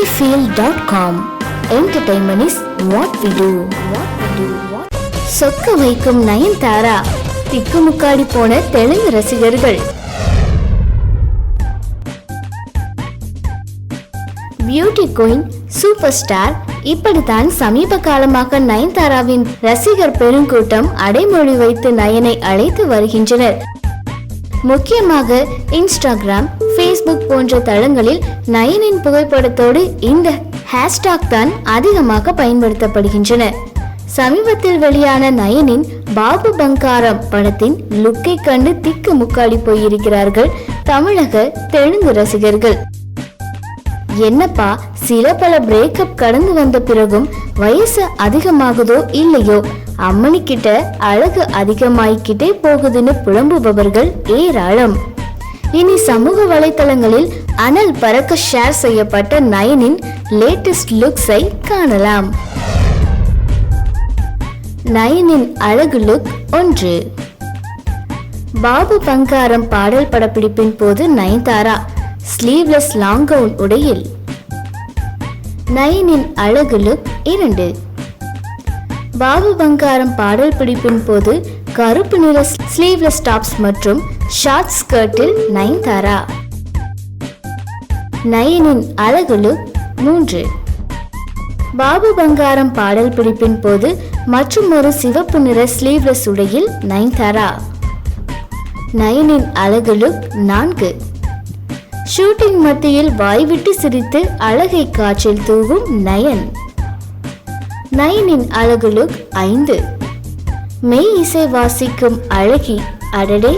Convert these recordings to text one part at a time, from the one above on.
cinefield.com Entertainment is what we do. What we do. சொக்க வைக்கும் நயன்தாரா திக்குமுக்காடி போன தெலுங்கு ரசிகர்கள் பியூட்டி குயின் சூப்பர் ஸ்டார் இப்படித்தான் சமீப காலமாக நயன்தாராவின் ரசிகர் பெருங்கூட்டம் அடைமொழி வைத்து நயனை அழைத்து வருகின்றனர் முக்கியமாக இன்ஸ்டாகிராம் ஃபேஸ்புக் போன்ற தளங்களில் நயனின் புகைப்படத்தோடு இந்த ஹேஷ்டாக் தான் அதிகமாக பயன்படுத்தப்படுகின்றன. சமீபத்தில் வெளியான நயனின் பாபு பங்காரம் படத்தின் லுக்கை கண்டு திக்கு முக்காடி போயிருக்கிறார்கள் தமிழக தெலுங்கு ரசிகர்கள். என்னப்பா சில பல பிரேக்கப் கடந்து வந்த பிறகும் வயசு அதிகமாகுதோ இல்லையோ? அம்மனி அழகு அதிகமாயிக்கிட்டே போகுதுன்னு புலம்புபவர்கள் ஏராளம். இனி சமூக வலைத்தளங்களில் அனல் பறக்க ஷேர் செய்யப்பட்ட நயனின் லேட்டஸ்ட் லுக்ஸை காணலாம். நயனின் அழகு லுக் ஒன்று. பாபு பங்காரம் பாடல் படப்பிடிப்பின் போது நயன்தாரா ஸ்லீவ்லெஸ் லாங் கவுன் உடையில். நயனின் அழகு லுக் இரண்டு. பாபு பங்காரம் பாடல் பிடிப்பின் போது கருப்பு நிற ஸ்லீவ்லெஸ் டாப்ஸ் மற்றும் ஷார்ட் ஸ்கர்ட்டில் நயன்தாரா? நயனின் அழகுலு மூன்று. பாபு பங்காரம் பாடல் பிடிப்பின் போது மற்றும் ஒரு சிவப்பு நிற ஸ்லீவ்லெஸ் உடையில் நயன்தாரா? நயனின் அழகுலு நான்கு. ஷூட்டிங் மத்தியில் வாய்விட்டு சிரித்து அழகை காற்றில் தூவும் நயன். நயனின் அழகு லுக் ஐந்து. மெய் இசை வாசிக்கும் அழகி அடடே.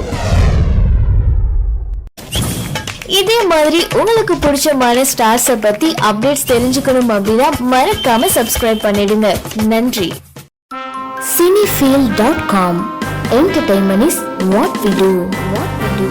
இதே மாதிரி உங்களுக்கு பிடிச்சமான ஸ்டார்ஸை பத்தி அப்டேட்ஸ் தெரிஞ்சுக்கணும் அப்படின்னா மறக்காம சப்ஸ்கிரைப் பண்ணிடுங்க. நன்றி. Cinefeel dot com entertainment is what we do what we do